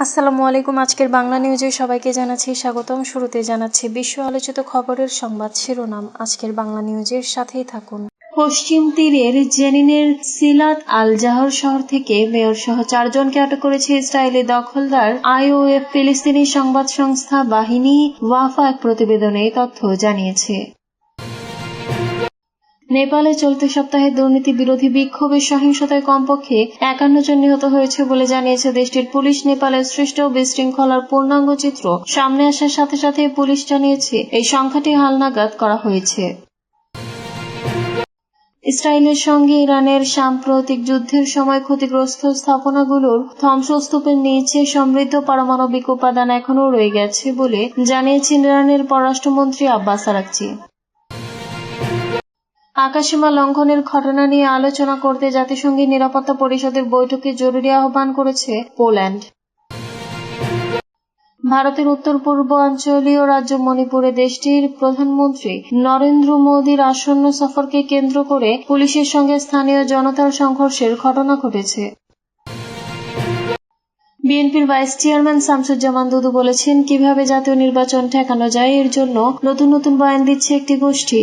আসসালামু আলাইকুম, আজকের বাংলা নিউজে সবাইকে জানাচ্ছি স্বাগতম। শুরুতে জানাচ্ছি বিশ্ব আলোচিত খবরের সংবাদ শিরোনাম। আজকের বাংলা নিউজের সাথেই থাকুন। পশ্চিম তীরের জেনিনের সিলাত আল জাহর শহর থেকে মেয়র সহ চারজনকে আটক করেছে ইসরায়েলি দখলদার আইওএফ ফিলিস্তিনি সংবাদ সংস্থা বাহিনী। ওয়াফা এক প্রতিবেদনে তথ্য জানিয়েছে। নেপালে চলতি সপ্তাহে দুর্নীতি বিরোধী বিক্ষোভের সহিংসতায় কমপক্ষে একান্ন জন নিহত হয়েছে বলে জানিয়েছে দেশটির পুলিশ। নেপালের সৃষ্ট বিশৃঙ্খলার পূর্ণাঙ্গ চিত্র সামনে আসার সাথে সাথে পুলিশ জানিয়েছে, এই সংখ্যাটি হালনাগাদ করা হয়েছে। ইসরায়েলের সঙ্গে ইরানের সাম্প্রতিক যুদ্ধের সময় ক্ষতিগ্রস্ত স্থাপনাগুলোর ধ্বংসস্তূপের নিচে সমৃদ্ধ পারমাণবিক উপাদান এখনও রয়ে গেছে বলে জানিয়েছেন ইরানের পররাষ্ট্রমন্ত্রী আব্বাস আরাকচি। আকাশসীমা লঙ্ঘনের ঘটনা নিয়ে আলোচনা করতে জাতিসংঘের নিরাপত্তা পরিষদের বৈঠকে জরুরি আহ্বান করেছে পোল্যান্ড। ভারতের উত্তর পূর্বাঞ্চলীয় রাজ্য মণিপুরে দেশটির প্রধানমন্ত্রী নরেন্দ্র মোদীর আসন্ন সফরকে কেন্দ্র করে পুলিশের সঙ্গে স্থানীয় জনতার সংঘর্ষের ঘটনা ঘটেছে। বিএনপির ভাইস চেয়ারম্যান শামসুজ্জামান দুদু বলেছেন, কীভাবে জাতীয় নির্বাচন ঠেকানো যায় এর জন্য নতুন নতুন বয়ান দিচ্ছে একটি গোষ্ঠী।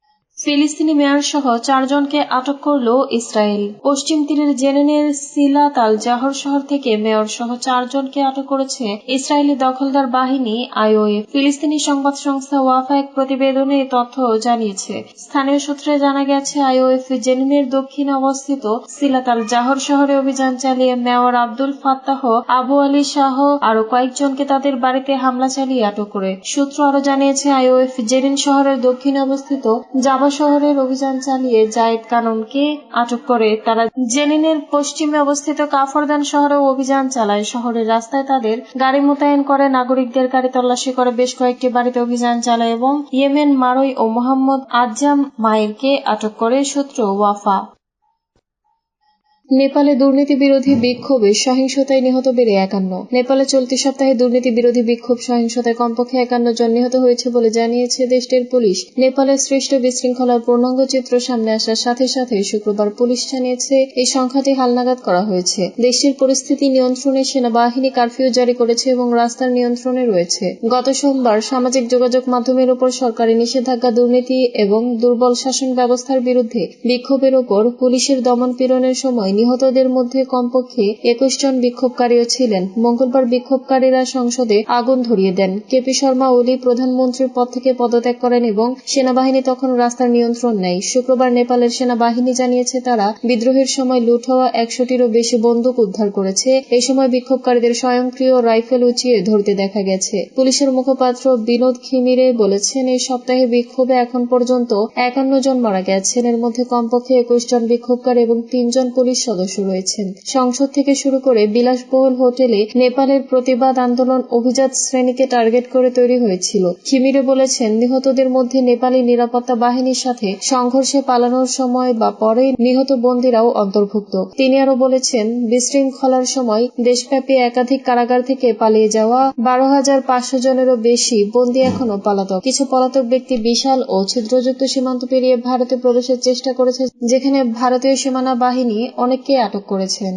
ফিলিস্তিনি মেয়র সহ চারজনকে আটক করল ইসরায়েল। পশ্চিম তীরের জেনেনের সিলাত আল জাহর শহর থেকে মেয়র সহ চারজনকে আটক করেছে ইসরায়েলি দখলদার বাহিনী আইওএফ ফিলিস্তিনি সংবাদ সংস্থা ওয়াফা এক প্রতিবেদনে তথ্য জানিয়েছে। স্থানীয় সূত্রে জানা গেছে, আইওএফ জেনিনের দক্ষিণে অবস্থিত সিলাত আল জাহর শহরে অভিযান চালিয়ে মেয়র আব্দুল ফাত্তাহ, আবু আলী শাহ আরও কয়েকজনকে তাদের বাড়িতে হামলা চালিয়ে আটক করে। সূত্র আরও জানিয়েছে, আইওএফ জেনিন শহরের দক্ষিণে অবস্থিত জাবা শহরের অভিযান চালিয়ে জায়েদ কাননকে আটক করে। তারা জেনিনের পশ্চিমে অবস্থিত কাফরদান শহরেও অভিযান চালায়। শহরের রাস্তায় তাদের গাড়ি মোতায়েন করে নাগরিকদের গাড়ি তল্লাশি করে বেশ কয়েকটি বাড়িতে অভিযান চালায় এবং ইয়েমেন মারই ও মোহাম্মদ আজাম মায়েরকে আটক করে সূত্র ওয়াফা। নেপালে দুর্নীতি বিরোধী বিক্ষোভে সহিংসতায় নিহত বেড়ে একান্ন। নেপালে চলতি সপ্তাহে দুর্নীতি বিরোধী বিক্ষোভ সহিংসতায় কমপক্ষে একান্ন জন নিহত হয়েছে বলে জানিয়েছে দেশটির পুলিশ। নেপালের সৃষ্ট বিশৃঙ্খলার পূর্ণাঙ্গ চিত্র সামনে আসার সাথে সাথে শুক্রবার পুলিশ জানিয়েছে, এই সংখ্যাটি হালনাগাদ করা হয়েছে। দেশটির পরিস্থিতি নিয়ন্ত্রণে সেনাবাহিনী কারফিউ জারি করেছে এবং রাস্তার নিয়ন্ত্রণে রয়েছে। গত সোমবার সামাজিক যোগাযোগ মাধ্যমের উপর সরকারি নিষেধাজ্ঞা, দুর্নীতি এবং দুর্বল শাসন ব্যবস্থার বিরুদ্ধে বিক্ষোভের ওপর পুলিশের দমন পীড়নের সময় নিহতদের মধ্যে কমপক্ষে একুশ জন বিক্ষোভকারীও ছিলেন। মঙ্গলবার বিক্ষোভকারীরা সংসদে আগুন ধরিয়ে দেন। কেপি শর্মা ওলি প্রধানমন্ত্রীর পদ থেকে পদত্যাগ করেন এবং সেনাবাহিনী তখন রাস্তার নিয়ন্ত্রণ নেয়। শুক্রবার নেপালের সেনাবাহিনী জানিয়েছে তারা বিদ্রোহের সময় লুট হওয়া একশোটিরও বেশি বন্দুক উদ্ধার করেছে। এই সময় বিক্ষোভকারীদের স্বয়ংক্রিয় রাইফেল উঁচিয়ে ধরতে দেখা গেছে। পুলিশের মুখপাত্র বিনোদ খিমিরে বলেছেন এই সপ্তাহে বিক্ষোভে এখন পর্যন্ত একান্ন জন মারা গেছেন। এর মধ্যে কমপক্ষে একুশ জন বিক্ষোভকারী এবং তিনজন পুলিশ সদস্য রয়েছেন। সংসদ থেকে শুরু করে বিলাসবহুল হোটেলে নেপালের প্রতিবাদ আন্দোলন অভিজাত শ্রেণীকে টার্গেট করে তৈরি হয়েছিল। খিমিরে বলেছেন, নিহতদের মধ্যে নেপালি নিরাপত্তা বাহিনীর সাথে সংঘর্ষে পালানোর সময় বা পরে নিহত বন্দীরাও অন্তর্ভুক্ত। তিনি আরও বলেছেন, বিশৃঙ্খলার সময় দেশব্যাপী একাধিক কারাগার থেকে পালিয়ে যাওয়া বারো হাজার পাঁচশো জনেরও বেশি বন্দী এখনও পলাতক। কিছু পলাতক ব্যক্তি বিশাল ও ছিদ্রযুক্ত সীমান্ত পেরিয়ে ভারতে প্রবেশের চেষ্টা করেছে, যেখানে ভারতীয় সীমানা বাহিনী অনেককে আটক করেছেন।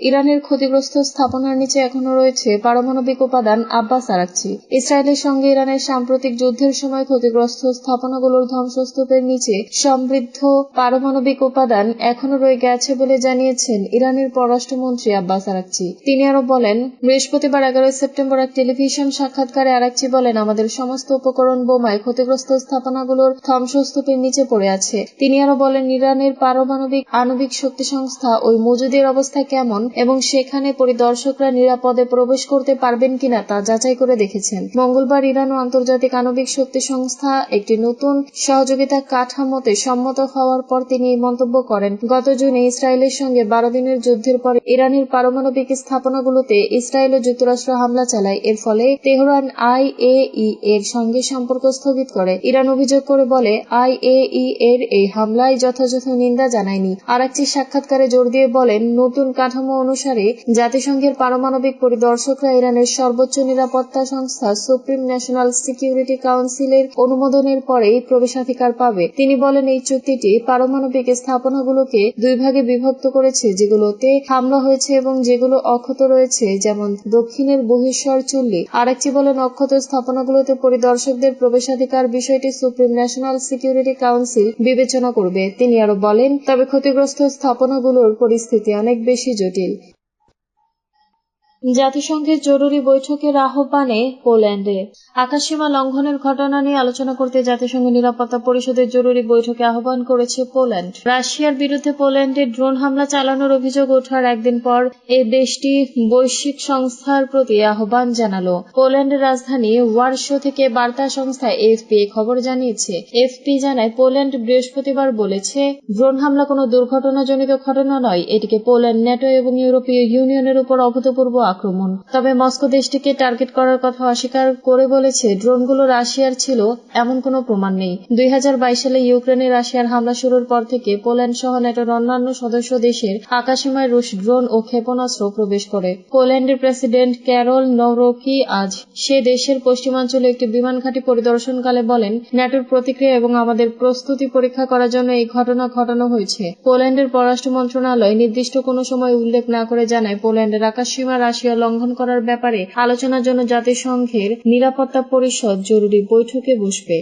ইরানের ক্ষতিগ্রস্ত স্থাপনার নিচে এখনও রয়েছে পারমাণবিক উপাদান আব্বাস আরাকচি। ইসরায়েলের সঙ্গে ইরানের সাম্প্রতিক যুদ্ধের সময় ক্ষতিগ্রস্ত স্থাপনাগুলোর ধ্বংসস্তূপের নিচে সমৃদ্ধ পারমাণবিক উপাদান এখনও রয়ে গেছে বলে জানিয়েছেন ইরানের পররাষ্ট্রমন্ত্রী আব্বাস আরাকচি। তিনি আরও বলেন, বৃহস্পতিবার এগারোই সেপ্টেম্বর এক টেলিভিশন সাক্ষাৎকারে আরাকচি বলেন, আমাদের সমস্ত উপকরণ বোমায় ক্ষতিগ্রস্ত স্থাপনাগুলোর ধ্বংসস্তূপের নিচে পড়ে আছে। তিনি আরও বলেন, ইরানের পারমাণবিক আণবিক শক্তি সংস্থা ওই মজুদের অবস্থা কেমন এবং সেখানে পরিদর্শকরা নিরাপদে প্রবেশ করতে পারবেন কিনা তা যাচাই করে দেখেছেন। মঙ্গলবার ইরান ও আন্তর্জাতিক আণবিক শক্তি সংস্থা একটি নতুন সহযোগিতা কাঠামোতে সম্মত হওয়ার পর তিনি এই মন্তব্য করেন। গত জুনে ইসরায়েলের সঙ্গে বারো দিনের যুদ্ধের পর ইরানের পারমাণবিক স্থাপনাগুলোতে ইসরায়েল ও যুক্তরাষ্ট্র হামলা চালায়। এর ফলে তেহরান আইএই এর সঙ্গে সম্পর্ক স্থগিত করে। ইরান অভিযোগ করে বলে আইএই এর এই হামলায় যথাযথ নিন্দা জানায়নি। আর একটি সাক্ষাৎকারে জোর দিয়ে বলেন, নতুন কাঠামো অনুসারে, জাতিসংঘের পারমাণবিক পরিদর্শকরা ইরানের সর্বোচ্চ নিরাপত্তা সংস্থা সুপ্রিম ন্যাশনাল সিকিউরিটি কাউন্সিলের অনুমোদনের পরেই প্রবেশাধিকার পাবে। তিনি বলেন, এই চুক্তিটি পারমাণবিক স্থাপনাগুলোকে দুই ভাগে বিভক্ত করেছে, যেগুলোতে হামলা হয়েছে এবং যেগুলো অক্ষত রয়েছে, যেমন দক্ষিণের বহিঃস্বর চুল্লি। আরেকটি বলেন, অক্ষত স্থাপনাগুলোতে পরিদর্শকদের প্রবেশাধিকার বিষয়টি সুপ্রিম ন্যাশনাল সিকিউরিটি কাউন্সিল বিবেচনা করবে। তিনি আরও বলেন, তবে ক্ষতিগ্রস্ত স্থাপনাগুলোর পরিস্থিতি অনেক বেশি জটিল। you জাতিসংঘের জরুরি বৈঠকের আহ্বানে পোল্যান্ডে আকাশসীমা লঙ্ঘনের ঘটনা নিয়ে আলোচনা করতে জাতিসংঘ নিরাপত্তা পরিষদের জরুরি বৈঠকে আহ্বান করেছে পোল্যান্ড। রাশিয়ার বিরুদ্ধে পোল্যান্ডে ড্রোন হামলা চালানোর অভিযোগ ওঠার একদিন পর এই দেশটি বৈশ্বিক সংস্থার প্রতি আহ্বান জানালো। পোল্যান্ডের রাজধানী ওয়ারশো থেকে বার্তা সংস্থা এফপি খবর জানিয়েছে। এফপি জানায়, পোল্যান্ড বৃহস্পতিবার বলেছে, ড্রোন হামলা কোনো দুর্ঘটনাজনিত ঘটনা নয়। এটিকে পোল্যান্ড, ন্যাটো এবং ইউরোপীয় ইউনিয়নের উপর অভূতপূর্ব আক্রমণ। তবে মস্কো দেশটিকে টার্গেট করার কথা অস্বীকার করে বলেছে, ড্রোনগুলো রাশিয়ার ছিল, এমন কোনো প্রমাণ নেই। দুই সালে ইউক্রেনে রাশিয়ার হামলা শুরুর পর থেকে পোল্যান্ড সহ ন্যাটোর অন্যান্য সদস্য দেশের আকাশসীমায় রুশ ড্রোন ও ক্ষেপণাস্ত্র প্রবেশ করে। পোল্যান্ডের প্রেসিডেন্ট ক্যারল নৌরোকি আজ সে দেশের পশ্চিমাঞ্চলে একটি বিমান ঘাঁটি পরিদর্শনকালে বলেন ন্যাটোর প্রতিক্রিয়া এবং আমাদের প্রস্তুতি পরীক্ষা করার জন্য এই ঘটনা ঘটানো হয়েছে। পোল্যান্ডের পররাষ্ট্র মন্ত্রণালয় নির্দিষ্ট কোনো সময় উল্লেখ না করে জানায়, পোল্যান্ডের আকাশসীমা রাশিয়া লঙ্ঘন করার ব্যাপারে আলোচনার জন্য জাতিসংঘের নিরাপত্তা পরিষদ জরুরি বৈঠকে বসবে।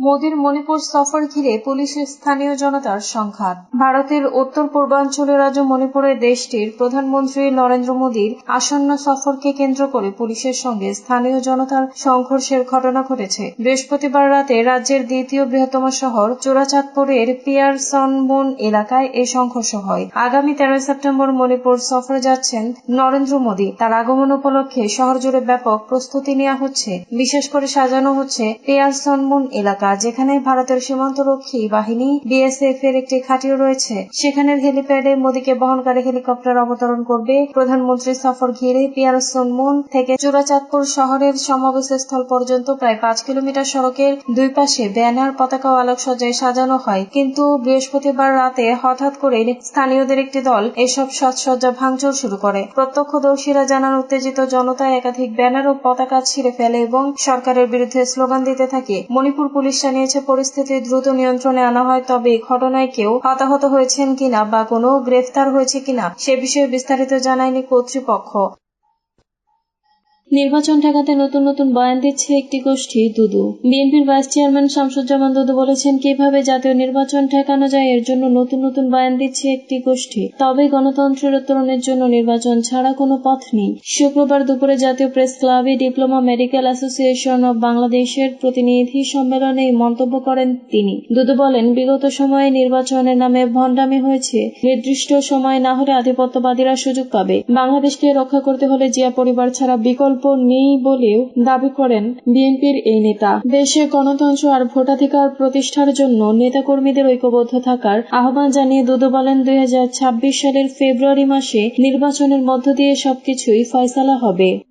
মোদীর মণিপুর সফর ঘিরে পুলিশের স্থানীয় জনতার সংঘাত। ভারতের উত্তর পূর্বাঞ্চলীয় রাজ্য মণিপুরের দেশটির প্রধানমন্ত্রী নরেন্দ্র মোদীর আসন্ন সফরকে কেন্দ্র করে পুলিশের সঙ্গে স্থানীয় জনতার সংঘর্ষের ঘটনা ঘটেছে। বৃহস্পতিবার রাতে রাজ্যের দ্বিতীয় বৃহত্তম শহর চোরাচাঁদপুরের পিয়ারসনবন এলাকায় এই সংঘর্ষ হয়। আগামী তেরোই সেপ্টেম্বর মণিপুর সফরে যাচ্ছেন নরেন্দ্র মোদী। তার আগমন উপলক্ষে শহর জুড়ে ব্যাপক প্রস্তুতি নেওয়া হচ্ছে। বিশেষ করে সাজানো হচ্ছে পিয়ারসনবন এলাকা। যেখানে ভারতের সীমান্তরক্ষী বাহিনী বিএসএফ এর একটি ঘাঁটিও রয়েছে। সেখানের হেলিপ্যাডে মোদীকে বহনকারী হেলিকপ্টার অবতরণ করবে প্রধানমন্ত্রী সফর ঘিরে পিয়ারসনমুন থেকে চূড়াচাঁদপুর শহরের সমাবেশ স্থল পর্যন্ত প্রায় পাঁচ কিলোমিটার সড়কের দুই পাশে ব্যানার পতাকা ও আলোকসজ্জায় সাজানো হয়। কিন্তু বৃহস্পতিবার রাতে হঠাৎ করে স্থানীয়দের একটি দল এসব সাজসজ্জা ভাঙচুর শুরু করে। প্রত্যক্ষদর্শীরা জানান, উত্তেজিত জনতা একাধিক ব্যানার ও পতাকা ছিঁড়ে ফেলে এবং সরকারের বিরুদ্ধে স্লোগান দিতে থাকে। মণিপুর পুলিশ জানিয়েছে পরিস্থিতি দ্রুত নিয়ন্ত্রণে আনা হয়, তবে ঘটনায় কেউ হতাহত হয়েছেন কিনা বা কোনো গ্রেফতার হয়েছে কিনা সে বিষয়ে বিস্তারিত জানায়নি কর্তৃপক্ষ। নির্বাচন ঠেকাতে নতুন নতুন বয়ান দিচ্ছে একটি গোষ্ঠী, দুদু। বিএনপির ভাইস চেয়ারম্যান শামসুজ্জামান দুদু বলেছেন, কীভাবে জাতীয় নির্বাচন ঠেকানো যায়, এর জন্য নতুন নতুন বয়ান দিচ্ছে একটি গোষ্ঠী। তবে গণতন্ত্রের উত্তরণের জন্য নির্বাচন ছাড়া কোনো পথ নেই। শুক্রবার দুপুরে জাতীয় প্রেস ক্লাবে ডিপ্লোমা মেডিকেল অ্যাসোসিয়েশন অব বাংলাদেশের প্রতিনিধি সম্মেলনে মন্তব্য করেন তিনি। দুদু বলেন, বিগত সময়ে নির্বাচনের নামে ভণ্ডামি হয়েছে। নির্দিষ্ট সময় না হলে আধিপত্যবাদীরা সুযোগ পাবে। বাংলাদেশকে রক্ষা করতে হলে জিয়া পরিবার ছাড়া বিকল্প নেই বলেও দাবি করেন বিএনপির এই নেতা। দেশে গণতন্ত্র আর ভোটাধিকার প্রতিষ্ঠার জন্য নেতাকর্মীদের ঐক্যবদ্ধ থাকার আহ্বান জানিয়ে দুদু বলেন, দুই হাজার ছাব্বিশ সালের ফেব্রুয়ারি মাসে নির্বাচনের মধ্য দিয়ে সবকিছুই ফয়সালা হবে।